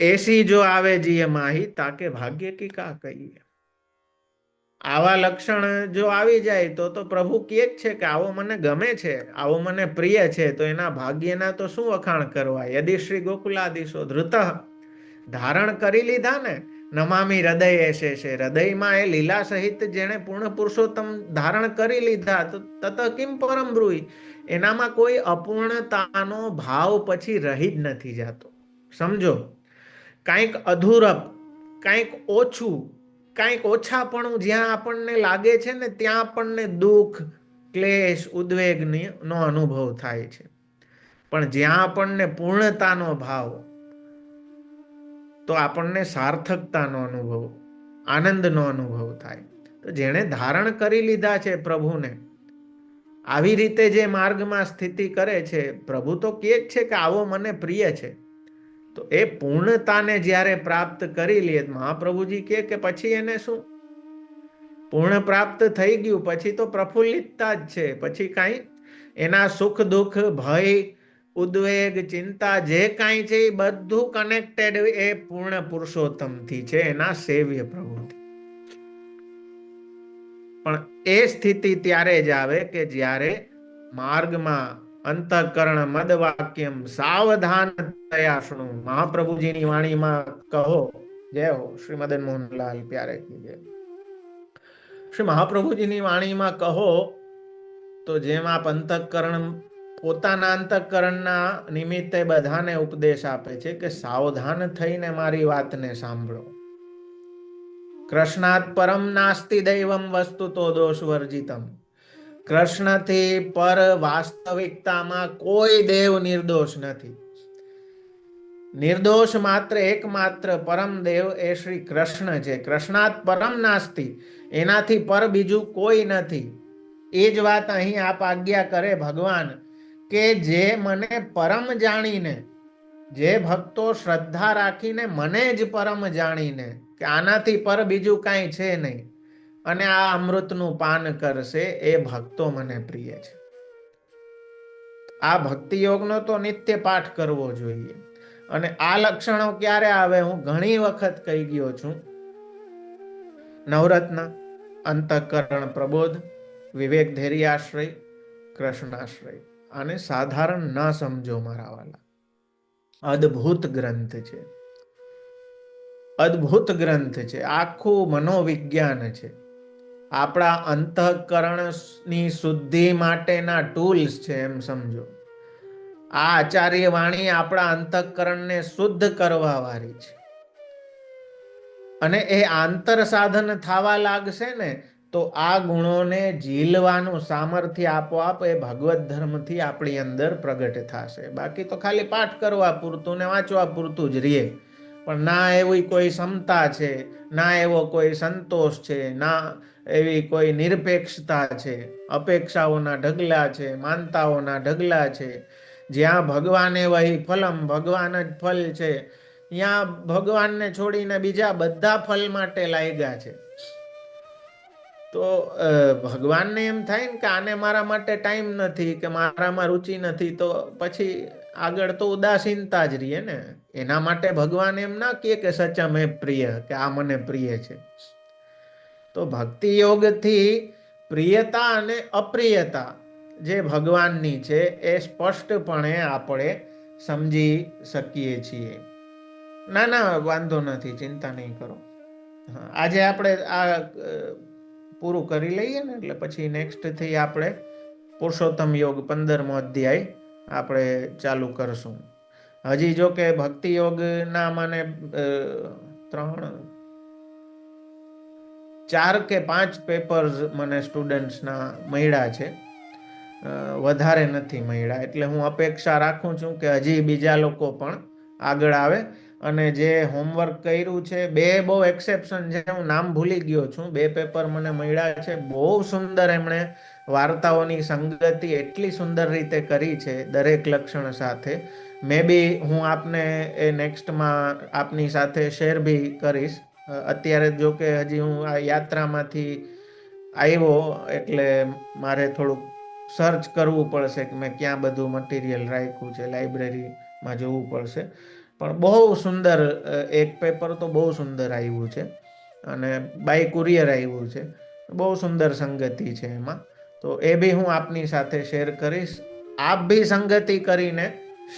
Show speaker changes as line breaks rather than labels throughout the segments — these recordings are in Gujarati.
એસી જો આવે જીએ માહી તાકે ભાગ્ય કી કા કહીએ? આવા લક્ષણ જો આવી જાય તો તો પ્રભુ કહે જ છે કે આવો મને ગમે છે, આવો મને પ્રિય છે, તો એના ભાગ્યના તો શું વખાણ કરવા? યદિ શ્રી ગોકુલાદિશો ધૃત. ધારણ કરી લીધા ને નમામી હૃદય એસે છે. હૃદયમાં એ લીલા સહિત જેણે પૂર્ણ પુરુષોત્તમ ધારણ કરી લીધા, તો તત કિમ પરમ બ્રુઈ? એનામાં કોઈ અપૂર્ણતાનો ભાવ પછી રહી જ નથી જતો. સમજો? કાંઈક અધૂરપ, કાંઈક ઓછું, કાંઈક ઓછાપણું જ્યાં આપણને લાગે છે ને ત્યાં આપણને દુઃખ, ક્લેશ, ઉદ્વેગની નો અનુભવ થાય છે. પણ જ્યાં આપણને પૂર્ણતાનો ભાવ તો આપણને સાર્થકતાનો અનુભવ, આનંદનો અનુભવ થાય. તો જેણે ધારણ કરી લીધા છે પ્રભુને, આવી રીતે જે માર્ગમાં સ્થિતિ કરે છે, પ્રભુ તો કહે જ છે કે આવો મને પ્રિય છે. તો એ પૂર્ણતાને જ્યારે પ્રાપ્ત કરી લે, મહાપ્રભુજી કહે કે પછી એને શું? પૂર્ણ પ્રાપ્ત થઈ ગયું, પછી તો પ્રફુલ્લિતતા જ છે, પછી કાંઈ એના સુખ દુઃખ ભય ઉદ્વેગ, ચિંતા, જે કાંઈ છે એ બધું કનેક્ટેડ એ પૂર્ણ પુરુષોત્તમથી છે, એના સેવ્ય પ્રભુથી પણ એ સ્થિતિ ત્યારે જ આવે કે જ્યારે માર્ગમાં અંતઃકરણ મદ સાવધાન થયા શૃણુ મહાપ્રભુજીની વાણીમાં કહો. જય હો, શ્રી મદન મોહનલાલ, પ્યારે જય. શ્રી મહાપ્રભુજીની વાણીમાં કહો તો જેમ અંતઃકરણ પોતાના અંતકરણના નિમિત્તે બધાને ઉપદેશ આપે છે કે સાવધાન થઈને મારી વાતને સાંભળો. કૃષ્ણાત પરમ નાસ્તિ દૈવમ વસ્તુ તો દોષ વર્જિતમ કૃષ્ણથી પર વાસ્તવિકતામાં કોઈ દેવ નિર્દોષ નથી. નિર્દોષ માત્ર એકમાત્ર પરમ દેવ એ શ્રી કૃષ્ણ છે. કૃષ્ણાત પરમ નાસ્તિ, એનાથી પર બીજું કોઈ નથી. એ જ વાત અહીં આપ આજ્ઞા કરે ભગવાન કે જે મને પરમ જાણીને, જે ભક્તો શ્રદ્ધા રાખીને મને જ પરમ જાણીને કે આનાથી પર બીજું કાંઈ છે નહીં અને આ અમૃતનું પાન કરશે એ ભક્તો મને પ્રિય છે. આ ભક્તિ યોગનો તો નિત્ય પાઠ કરવો જોઈએ. અને આ લક્ષણો ક્યારે આવે હું ઘણી વખત કહી ગયો છું. નવરત્ન, અંતઃકરણ પ્રબોધ, વિવેક ધૈર્યાશ્રય, કૃષ્ણાશ્રય. આને સાધારણ ના સમજો મારા વાલા. અદ્ભુત ગ્રંથ છે. અદ્ભુત ગ્રંથ છે. આખું મનોવિજ્ઞાન છે. આપણા અંતઃકરણની શુદ્ધિ માટેના ટૂલ્સ છે એમ સમજો. આ આચાર્ય વાણી આપણા અંતઃકરણને શુદ્ધ કરવા વાળી છે. અને એ આંતર સાધન થવા લાગશે ને તો આ ગુણોને ઝીલવાનું સામર્થ્ય આપોઆપ એ ભગવત ધર્મથી આપણી અંદર પ્રગટ થશે. બાકી તો ખાલી પાઠ કરવા પૂરતું ને વાંચવા પૂરતું જ રહીએ પણ ના એવી કોઈ ક્ષમતા છે, ના એવો કોઈ સંતોષ છે, ના એવી કોઈ નિરપેક્ષતા છે. અપેક્ષાઓના ઢગલા છે, માનતાઓના ઢગલા છે. જ્યાં ભગવાને વહી ફલમ, ભગવાન જ ફલ છે. ત્યાં ભગવાનને છોડીને બીજા બધા ફલ માટે લાગ્યા છે. તો ભગવાનને એમ થાય ને કે આને મારા માટે ટાઈમ નથી કે મારામાં રુચિ નથી, તો પછી આગળ તો ઉદાસીનતા જ રહીએ ને. એના માટે ભગવાન એમ ના કહે કે સચા મેં પ્રિય કે આ મને પ્રિય છે તો ભક્તિ યોગથી પ્રિયતા અને અપ્રિયતા જે ભગવાનની છે, એ સ્પષ્ટપણે આપણે સમજી શકીએ છીએ. ના ના, વાંધો નથી, ચિંતા નહીં કરો. આજે આપણે આ પૂરું કરી લઈએ ને, એટલે પછી નેક્સ્ટથી આપણે પુરુષોત્તમ યોગ પંદરમો અધ્યાય આપણે ચાલુ કરશું. હજી જો કે ભક્તિ યોગના મને ત્રણ, ચાર કે પાંચ પેપર્સ મને સ્ટુડન્ટ્સના મળ્યા છે. વધારે નથી મળ્યા, એટલે હું અપેક્ષા રાખું છું કે હજી બીજા લોકો પણ આગળ આવે. અને જે હોમવર્ક કર્યું છે, બે બહુ એક્સેપ્શન છે, હું નામ ભૂલી ગયો છું. બે પેપર મને મળ્યા છે, બહુ સુંદર એમણે વાર્તાઓની સંગતિ એટલી સુંદર રીતે કરી છે, દરેક લક્ષણ સાથે. મે બી હું આપને એ નેક્સ્ટમાં આપની સાથે શેર બી કરીશ. અત્યારે જો કે હજી હું આ યાત્રામાંથી આવ્યો, એટલે મારે થોડુંક સર્ચ કરવું પડશે કે મેં ક્યાં બધું મટીરિયલ રાખ્યું છે લાઇબ્રેરીમાં જવું પડશે. પણ બહુ સુંદર એક પેપર તો બહુ સુંદર આવ્યું છે અને બાય કુરિયર આવ્યું છે. બહુ સુંદર સંગતિ છે એમાં. તો એ બી હું આપની સાથે શેર કરીશ. આપ બી સંગતિ કરીને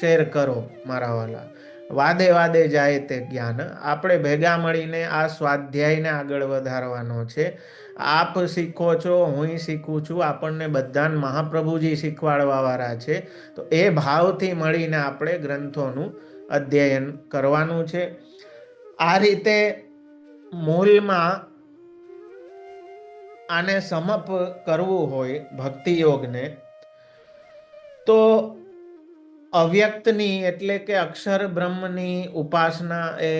શેર કરો મારા વાલા. વાદે વાદે જાય તે જ્ઞાન. આપણે ભેગા મળીને આ સ્વાધ્યાયને આગળ વધારવાનો છે. આપ શીખો છો હું શીખું છું. આપણને બધાને મહાપ્રભુજી શીખવાડવા વાળા છે. તો એ ભાવથી મળીને આપણે ગ્રંથોનું અધ્યયન કરવાનું છે. આ રીતે મૂળમાં આને સમપ કરવું હોય ભક્તિ યોગને તો અવ્યક્તની એટલે કે અક્ષર બ્રહ્મની ઉપાસના એ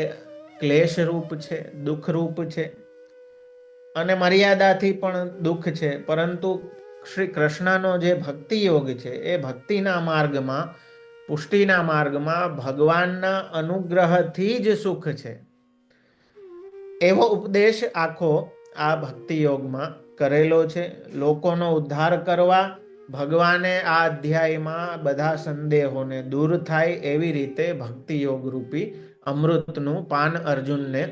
ક્લેશ રૂપ છે દુઃખ રૂપ છે અને મર્યાદાથી પણ દુઃખ છે. પરંતુ શ્રી કૃષ્ણનો જે ભક્તિ યોગ છે, એ ભક્તિના માર્ગમાં પુષ્ટિના માર્ગમાં ભગવાનના અનુગ્રહથી જ સુખ છે. એવો ઉપદેશ આખો આ ભક્તિ યોગમાં કરેલો છે. લોકોનો ઉદ્ધાર કરવા ભગવાને આ અધ્યાયમાં બધા સંદેહોને દૂર થાય એવી રીતે ભક્તિ યોગ રૂપી અમૃતનું પાન અર્જુનને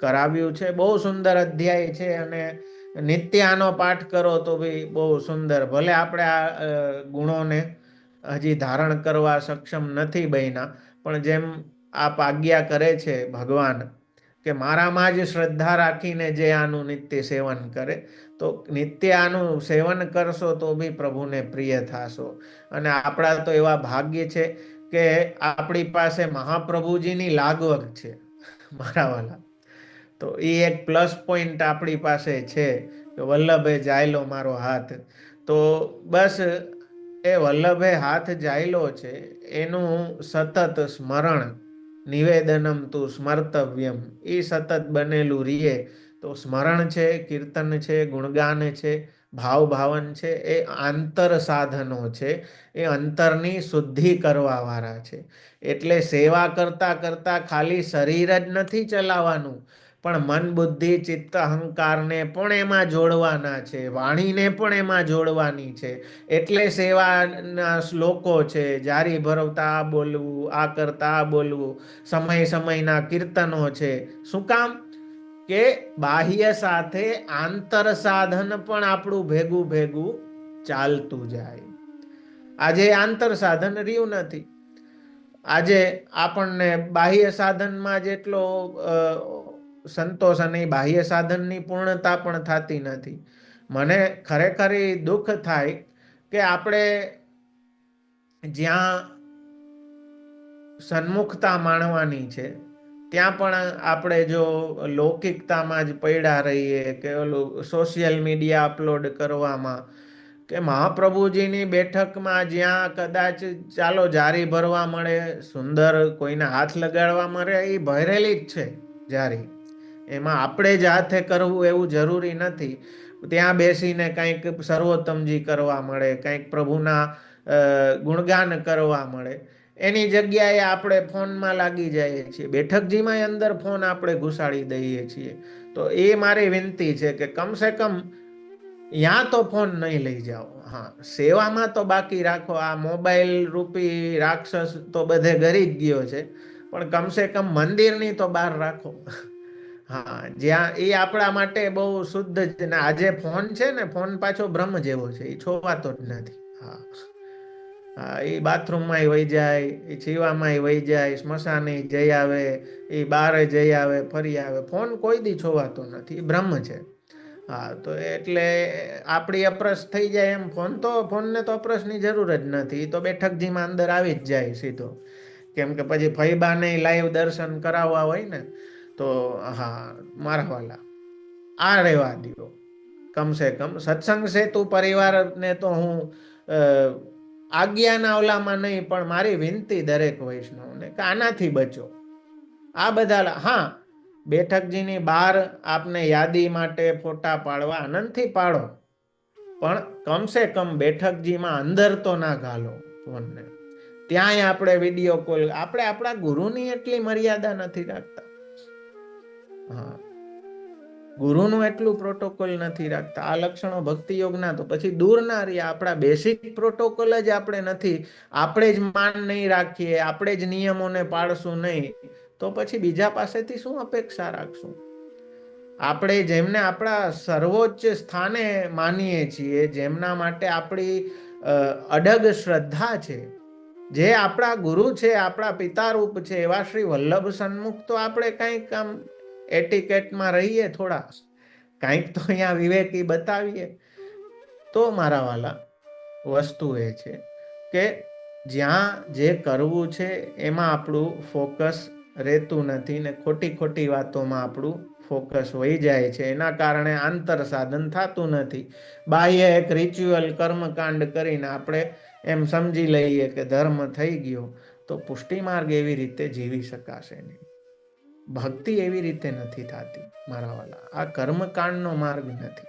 કરાવ્યું છે. બહુ સુંદર અધ્યાય છે અને નિત્ય આનો પાઠ કરો તો બી બહુ સુંદર. ભલે આપણે આ ગુણોને હજી ધારણ કરવા સક્ષમ નથી બન્યા પણ જેમ આપ આજ્ઞા કરે છે ભગવાન કે મારામાં જ શ્રદ્ધા રાખીને જે આનું નિત્ય સેવન કરે, તો નિત્ય આનું સેવન કરશો તો બી પ્રભુને પ્રિય થશો. અને આપણા તો એવા ભાગ્ય છે કે આપણી પાસે મહાપ્રભુજીની લાગવગ છે મારાવાલા. તો એ એક પ્લસ પોઈન્ટ આપણી પાસે છે કે વલ્લભે જાયલો મારો હાથ. તો બસ એ વલ્લભે હાથ જાયલો છે, એનું સતત સ્મરણ, નિવેદનમ તું સ્મર્તવ્યમ. એ સતત બનેલું રીએ તો સ્મરણ છે, કીર્તન છે, ગુણગાન છે ભાવ ભાવન છે, એ આંતર સાધનો છે, એ અંતરની શુદ્ધિ કરવા વાળા છે. એટલે સેવા કરતા કરતા ખાલી શરીર જ નથી ચલાવવાનું પણ મન બુદ્ધિ, ચિત્ત, અહંકારને પણ એમાં જોડવાના છે. વાણીને પણ એમાં જોડવાની છે. એટલે સેવાના શ્લોકો છે. જારી ભરવતા બોલવું, આ કરતા બોલવું, સમય સમયના કીર્તનો છે. શું કામ? કે બાહ્ય સાથે આંતર સાધન પણ આપણું ભેગું ભેગું ચાલતું જાય. આજે આંતર સાધન રહ્યું નથી. આજે આપણને બાહ્ય સાધનમાં જેટલો સંતોષ અને બાહ્ય સાધનની પૂર્ણતા પણ થતી નથી. મને ખરેખર દુઃખ થાય કે આપણે જ્યાં સન્મુખતા માણવાની છે, ત્યાં પણ આપણે જો લૌકિકતામાં જ પડ્યા રહીએ કે ઓલું સોશિયલ મીડિયા અપલોડ કરવામાં કે મહાપ્રભુજીની બેઠકમાં જ્યાં કદાચ ચાલો જારી ભરવા મળે, સુંદર કોઈને હાથ લગાડવા મળે, એ ભરેલી જ છે જારી. એમાં આપણે જ હાથે કરવું એવું જરૂરી નથી. ત્યાં બેસીને કંઈક સર્વોત્તમજી કરવા મળે, કંઈક પ્રભુના ગુણગાન કરવા મળે. એની જગ્યાએ આપણે ફોનમાં લાગી જઈએ છીએ. બેઠકજીમાં અંદર ફોન આપણે ઘુસાડી દઈએ છીએ. તો એ મારી વિનંતી છે કે કમસે કમ યા તો ફોન નહીં લઈ જાઓ. હા, સેવામાં તો બાકી રાખો. આ મોબાઈલ રૂપી રાક્ષસ તો બધે ગરી જ ગયો છે. પણ કમસે કમ મંદિરની તો બહાર રાખો. હા, જ્યાં એ આપણા માટે બહુ શુદ્ધ ને આજે ફોન છે ને, ફોન પાછો બ્રહ્મ જેવો છે, એ છોવાતો જ નથી. હા. હા, એ બાથરૂમમાં વહી જાય, એ છીવામાં વહી જાય, સ્મશાને જઈ આવે, એ બહાર જઈ આવે, ફરી આવે. ફોન કોઈ દી છોવાતો નથી બ્રહ્મ છે. હા, તો એટલે આપણી અપ્રસ થઈ જાય એમ. ફોન તો, ફોનને તો અપ્રસની જરૂર જ નથી તો બેઠકજીમાં અંદર આવી જ જાય સીધો. કેમ કે પછી ફૈબાને લાઈવ દર્શન કરાવવા હોય ને તો હા મારા વાલા. આ રહેવા દો કમસે કમ સત્સંગ સેતુ પરિવારને તો હું આજ્ઞાના ઓલામાં નહીં, પણ મારી વિનંતી દરેક વૈષ્ણવને કે આનાથી બચો. આ બધા હા, બેઠકજીની બહાર આપને યાદી માટે ફોટા પાડવા આનંદથી પાડો. પણ કમસે કમ બેઠકજીમાં અંદર તો ના ઘાલો ફોનને. ત્યાંય આપણે વીડિયો કોલ, આપણે આપણા ગુરુની એટલી મર્યાદા નથી રાખતા. હા. ગુરુનું એટલું પ્રોટોકોલ નથી રાખતા. આ લક્ષણો ભક્તિ યોગના તો પછી દૂર ના રહ્યા. આપણા બેસિક પ્રોટોકોલ જ આપણે નથી. આપણે જ માન નહીં રાખીએ. આપણે જ નિયમોને પાળશું નહીં. તો પછી બીજા પાસેથી શું અપેક્ષા રાખશું? આપણે જેમને આપણા સર્વોચ્ચ સ્થાને માનીએ છીએ, જેમના માટે આપણી અડગ શ્રદ્ધા છે, જે આપણા ગુરુ છે, આપણા પિતારૂપ છે, એવા શ્રી વલ્લભ સન્મુખ તો આપણે કંઈક આમ એટિકેટમાં રહીએ થોડા. કાંઈક તો અહીંયા વિવેકી બતાવીએ. તો મારા વાલા, વસ્તુ એ છે કે જ્યાં જે કરવું છે એમાં આપણું ફોકસ રહેતું નથી ને ખોટી ખોટી વાતોમાં આપણું ફોકસ વહી જાય છે. એના કારણે આંતર સાધન થતું નથી. બાહ્ય એક રિચ્યુઅલ કર્મકાંડ કરીને આપણે એમ સમજી લઈએ કે ધર્મ થઈ ગયો. તો પુષ્ટિ માર્ગ એવી રીતે જીવી શકાશે નહીં. ભક્તિ એવી રીતે નથી થતી મારા વાલા. આ કર્મકાંડનો માર્ગ નથી.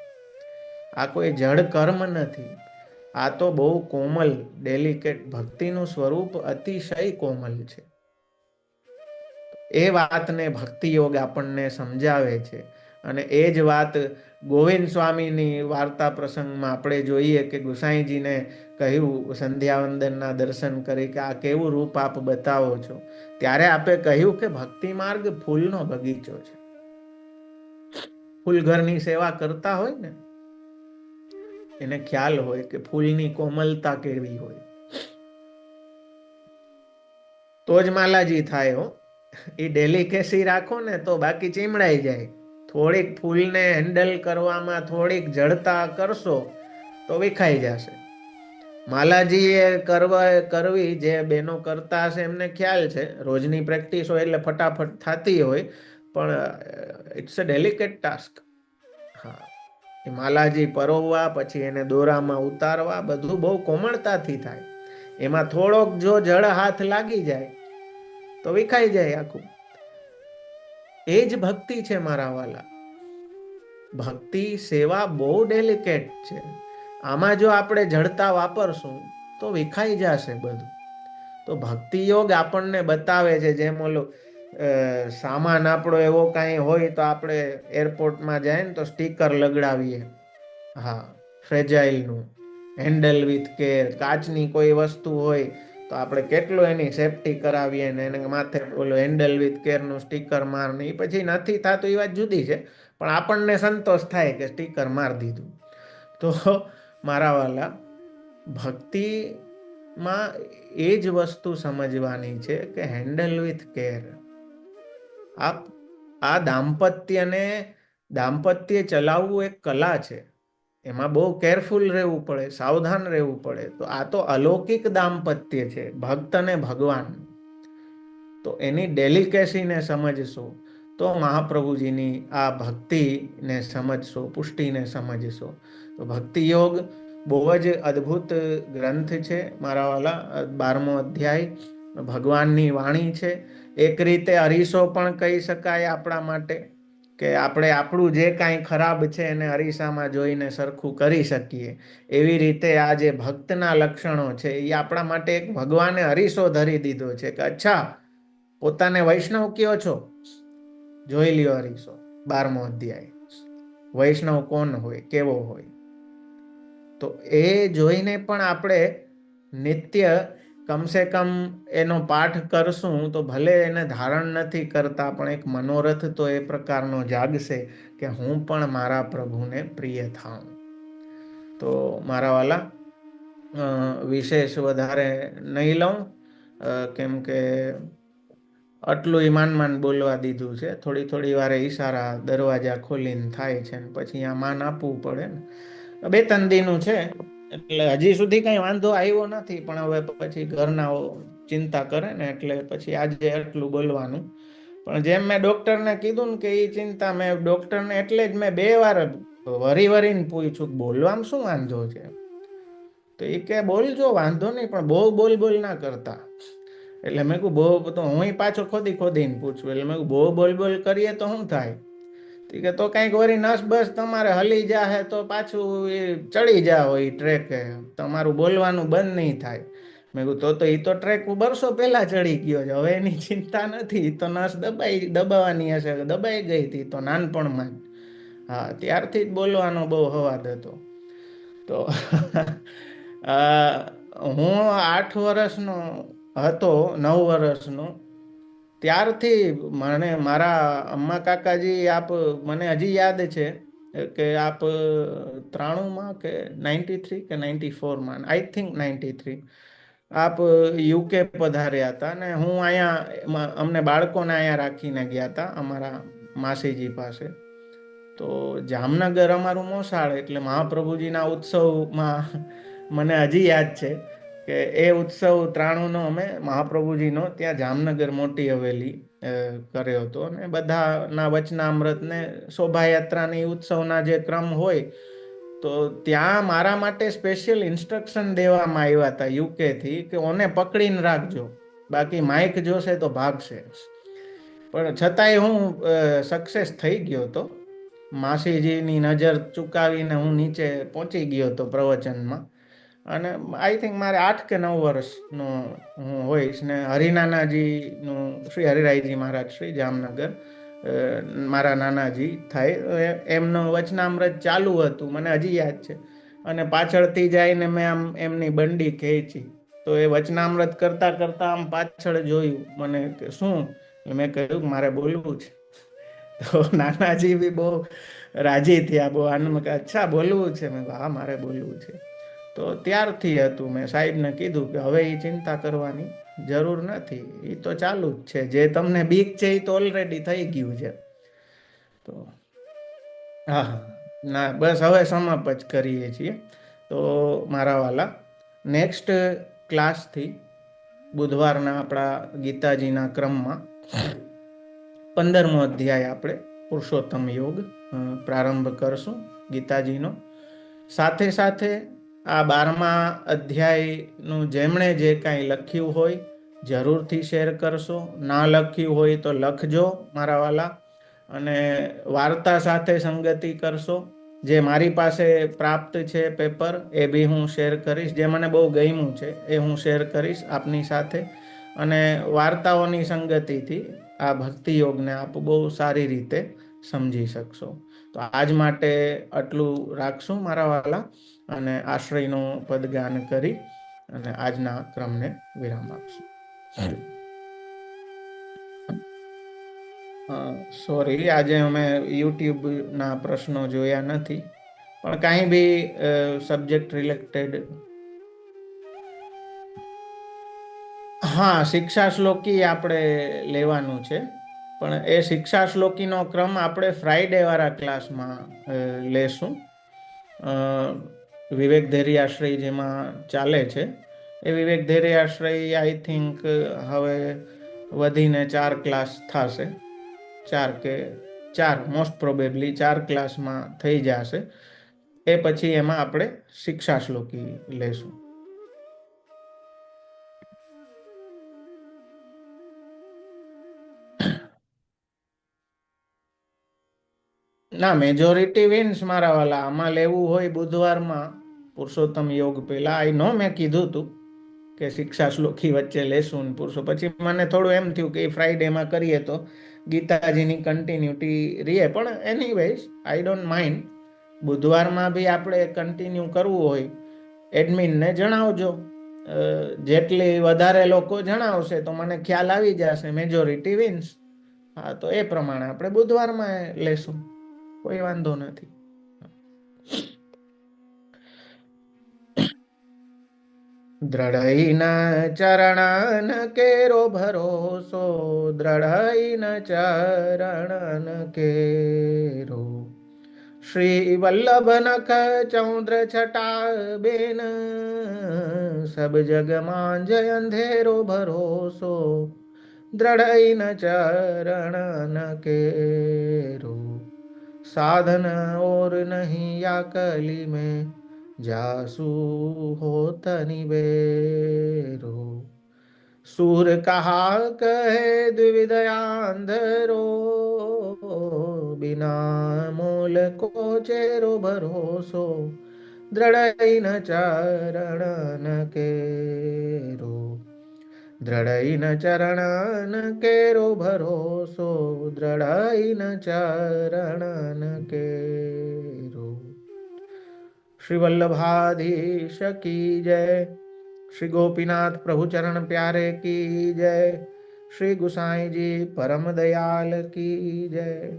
આ કોઈ જડ કર્મ નથી. આ તો બહુ કોમલ ડેલિકેટ ભક્તિનું સ્વરૂપ અતિશય કોમલ છે. એ વાતને ભક્તિ યોગ આપણને સમજાવે છે અને એ જ વાત ગોવિંદ સ્વામીની વાર્તા પ્રસંગમાં આપણે જોઈએ કે ગુસાઈજીને કહ્યું, સંધ્યાવંદનના દર્શન કરી કે આ કેવું રૂપ આપ બતાવો છો? ત્યારે આપે કહ્યું કે, ભક્તિ માર્ગ ફૂલનો બગીચો છે. ફૂલ ઘરની સેવા કરતા હોય ને, એને ખ્યાલ હોય કે ફૂલની કોમલતા કેવી હોય. તો જ માલાજી થાય હો. એ ડેલિકેસી રાખો ને તો બાકી ચીમડાઈ જાય. થોડીક ફૂલને હેન્ડલ કરવામાં થોડીક જડતા કરશો, તો વિખાઈ જશે. માલાજીએ કરવા, કરવી જે બેનો કરતા હશે એમને ખ્યાલ છે. રોજની પ્રેક્ટિસ હોય એટલે ફટાફટ થતી હોય, પણ ઇટ્સ અ ડેલિકેટ ટાસ્ક હા. એ માલાજી પરોવવા, પછી એને દોરામાં ઉતારવા, બધું બહુ કોમળતાથી થાય. એમાં થોડોક જો જળ હાથ લાગી જાય, તો વિખાઈ જાય આખું. એ જ ભક્તિ છે મારા વાલા. ભક્તિ સેવા બહુ ડેલિકેટ છે. આમાં જો આપણે જડતા વાપરશું, તો વિખાઈ જશે બધું. તો ભક્તિ યોગ આપણને બતાવે છે, જેમ ઓલો સામાન આપણો એવો કાંઈ હોય તો આપણે એરપોર્ટમાં જાય ને તો સ્ટીકર લગડાવીએ હા ફ્રેજાઇલનું હેન્ડલ વિથ કેર કાચની કોઈ વસ્તુ હોય તો આપણે કેટલું એની સેફટી કરાવીએ ને એને માથે ઓલું હેન્ડલ વિથ કેરનું સ્ટીકર માર ને એ પછી નથી થતું એ વાત જુદી છે, પણ આપણને સંતોષ થાય કે સ્ટીકર માર દીધું. તો મારા વાલા, ભક્તિમાં એ જ વસ્તુ સમજવાની છે કે હેન્ડલ વિથ કેર આપ, આ દાંપત્યને, દાંપત્ય ચલાવવું એક કલા છે. એમાં બહુ કેરફુલ રહેવું પડે, સાવધાન રહેવું પડે. તો આ તો અલૌકિક દાંપત્ય છે, ભક્ત અને ભગવાન. તો એની ડેલિકેસીને સમજશો, તો મહાપ્રભુજીની આ ભક્તિને સમજશો, પુષ્ટિને સમજશો. તો ભક્તિ યોગ બહુ જ અદ્ભુત ગ્રંથ છે મારા વાલા બારમો અધ્યાય. ભગવાનની વાણી છે. એક રીતે અરીસો પણ કહી શકાય આપણા માટે. કે આપણે આપણું જે કાંઈ ખરાબ છે એને અરીસામાં જોઈને સરખું કરી શકીએ. એવી રીતે આ જે ભક્તના લક્ષણો છે, એ આપણા માટે એક ભગવાને અરીસો ધરી દીધો છે કે, અચ્છા, પોતાને વૈષ્ણવ કયો છો? જોઈ લ્યો અરીસો, બારમો અધ્યાય. વૈષ્ણવ કોણ હોય, કેવો હોય? તો એ જોઈને પણ આપણે નિત્ય કમસે કમ એનો પાઠ કરશું તો ભલે એને ધારણ નથી કરતા, પણ એક મનોરથ તો એ પ્રકારનો જાગશે કે હું પણ મારા પ્રભુને પ્રિય થાઉં. તો મારા વાલા વિશેષ વધારે નહીં લઉં. કેમ કે આટલું ઈમાન માન બોલવા દીધું છે. થોડી થોડી વારે ઈશારા દરવાજા ખોલીને થાય છે પછી આ માન આપવું પડે ને. બે ત્રણ દીનું છે. એટલે હજી સુધી કઈ વાંધો આવ્યો નથી, પણ હવે પછી ઘરના ચિંતા કરે ને એટલે પછી આજે એટલું બોલવાનું. પણ જેમ મેં ડોક્ટરને કીધું ને કે એ ચિંતા, મેં ડોક્ટરને એટલે જ મેં બે વાર વરી વરીને પૂછ્યું બોલવામાં શું વાંધો છે? તો એ કે બોલજો, વાંધો નહીં, પણ બહુ બોલ બોલ ના કરતા. એટલે મેં કહું બહુ તો હું પાછો ખોદી ખોદીને પૂછું. એટલે મેં બહુ બોલ બોલ કરીએ તો શું થાય? કે તો કંઈક વરી નસ બસ તમારે હલી જાહે તો પાછું એ ચડી જા એ ટ્રેકે. તમારું બોલવાનું બંધ નહીં થાય. મેં કહું તો તો એ તો ટ્રેક બરસો પહેલા ચડી ગયો છે. હવે એની ચિંતા નથી. તો નસ દબાઈ દબાવવાની હશે. દબાઈ ગઈ હતી તો નાનપણમાં હા, ત્યારથી જ બોલવાનો બહુ હવાદ હતો. તો હું આઠ વર્ષનો હતો, નવ વર્ષનો. ત્યારથી મને મારા અમ્મા કાકાજી આપ મને હજી યાદ છે કે આપ ત્રાણુંમાં કે નાઇન્ટી થ્રી કે ninety ફોરમાં? I think ninety three. આપ યુકે પધાર્યા હતા ને હું અહીંયા અમને બાળકોને અહીંયા રાખીને ગયા હતા અમારા માસીજી પાસે. તો જામનગર અમારું મોસાળ એટલે મહાપ્રભુજીના ઉત્સવમાં મને હજી યાદ છે. કે એ ઉત્સવ ત્રાણુંનો અમે મહાપ્રભુજીનો ત્યાં જામનગર મોટી હવેલી કર્યો હતો. અને બધાના વચનામૃતને શોભાયાત્રાની ઉત્સવના જે ક્રમ હોય, તો ત્યાં મારા માટે સ્પેશિયલ ઇન્સ્ટ્રક્શન દેવામાં આવ્યા હતા યુકેથી કે ઓને પકડીને રાખજો, બાકી માઇક જોશે તો ભાગશે પણ છતાંય હું સક્સેસ થઈ ગયો હતો. માસીજીની નજર ચૂકાવીને હું નીચે પહોંચી ગયો હતો પ્રવચનમાં. અને આઈ થિંક મારે આઠ કે નવ વર્ષનો હું હોઈશ ને હરિનાનાજીનું, શ્રી હરિરાયજી મહારાજ, શ્રી જામનગર મારા નાનાજી થાય. એમનું વચનામૃત ચાલુ હતું, મને હજી યાદ છે. અને પાછળથી જઈને મેં આમ એમની બંડી ખેંચી. તો એ વચનામૃત કરતાં કરતાં આમ પાછળ જોયું. મને કે, શું? મેં કહ્યું મારે બોલવું છે. તો નાનાજી બી બહુ રાજી થયા, બહુ આનંદ, અચ્છા, બોલવું છે. મેં હા, મારે બોલવું છે. તો ત્યારથી હતું મેં સાહેબને કીધું કે હવે એ ચિંતા કરવાની જરૂર નથી. એ તો ચાલુ જ છે. જે તમને બીક છે એ તો ઓલરેડી થઈ ગયું છે. તો હા ના, બસ હવે સમાપ જ કરીએ છીએ. તો મારા વાલા નેક્સ્ટ ક્લાસથી બુધવારના આપણા ગીતાજીના ક્રમમાં પંદરમો અધ્યાય આપણે પુરુષોત્તમ યોગ પ્રારંભ કરશું ગીતાજીનો. સાથે સાથે આ બારમા અધ્યાયનું જેમણે જે કાંઈ લખ્યું હોય, જરૂરથી શેર કરશો. ના લખ્યું હોય તો લખજો મારા વાલા અને વાર્તા સાથે સંગતિ કરશો. જે મારી પાસે પ્રાપ્ત છે પેપર, એ બી હું શેર કરીશ. જે મને બહુ ગમ્યું છે, એ હું શેર કરીશ આપની સાથે. અને વાર્તાઓની સંગતિથી આ ભક્તિ યોગને આપ બહુ સારી રીતે સમજી શકશો. તો આજ માટે આટલું રાખશું મારા વાલા અને આશ્રયનું પદગાન કરી અને આજના ક્રમને વિરામ આપશું. સોરી આજે અમે યુટ્યુબના પ્રશ્નો જોયા નથી. પણ કાંઈ બી સબ્જેક્ટ રિલેટેડ હા શિક્ષા શ્લોકી આપણે લેવાનું છે. પણ એ શિક્ષા શ્લોકીનો ક્રમ આપણે ફ્રાઈડે વાળા ક્લાસમાં લેશું. વિવેક ધૈર્યાશ્રય જેમાં ચાલે છે. એ વિવેક ધૈર્યાશ્રય આઈ થિંક હવે વધીને ચાર ક્લાસ થશે. ચાર કે, ચાર મોસ્ટ પ્રોબેબલી ચાર ક્લાસમાં થઈ જશે. એ પછી એમાં આપણે શિક્ષા શ્લોકી લેશું. ના મેજોરિટી વિન્સ મારા વાલા આમાં લેવું હોય બુધવારમાં પુરુષોત્તમ યોગ પહેલા આઈ નો મેં કીધું હતું કે શિક્ષા શ્લોકી વચ્ચે લેશું ને પુરુષો. પછી મને થોડું એમ થયું કે ફ્રાઈડેમાં કરીએ તો ગીતાજીની કન્ટિન્યુટી રહે પણ anyways I don't mind બુધવારમાં બી આપણે કન્ટિન્યુ કરવું હોય. એડમિનને જણાવજો. જેટલી વધારે લોકો જણાવશે તો મને ખ્યાલ આવી જશે. મેજોરિટી વિન્સ હા, તો એ પ્રમાણે આપણે બુધવારમાં લેશું. કોઈ વાંધો નથી દ્રઢૈન ચરણન કેરો ભરોસો દ્રઢૈન ચરણન કેરો શ્રી વલ્લભ નખ ચૌદ્ર છટા બેન સબ જગમાં જય અંધેરો ભરોસો દ્રઢૈન ચરણન કેરો साधन और नहीं या कली में जासू हो तनि बेरो सूर कहा कहे द्विविदयांधरो बिना मूल को चेरो भरोसो दृढ़ न चरण न केरो દ્રઢઈન ચરણન કેરો ભરોસો, દ્રઢઈન ચરણન કેરો. શ્રી વલ્લભાધીશ કી જય શ્રી ગોપીનાથ પ્રભુ ચરણ પ્યારે કી જય શ્રી ગુસાઈજી પરમ દયાલ કી જય.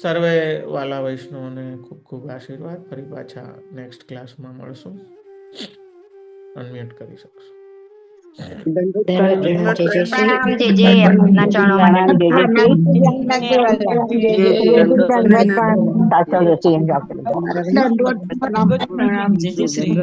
સર્વે વાલા વૈષ્ણવને ખૂબ ખૂબ આશીર્વાદ. ફરી પાછા નેક્સ્ટ ક્લાસમાં મળશું. અનમ્યુટ કરી શકશો.
ધન્યવાદ જય જય શ્રી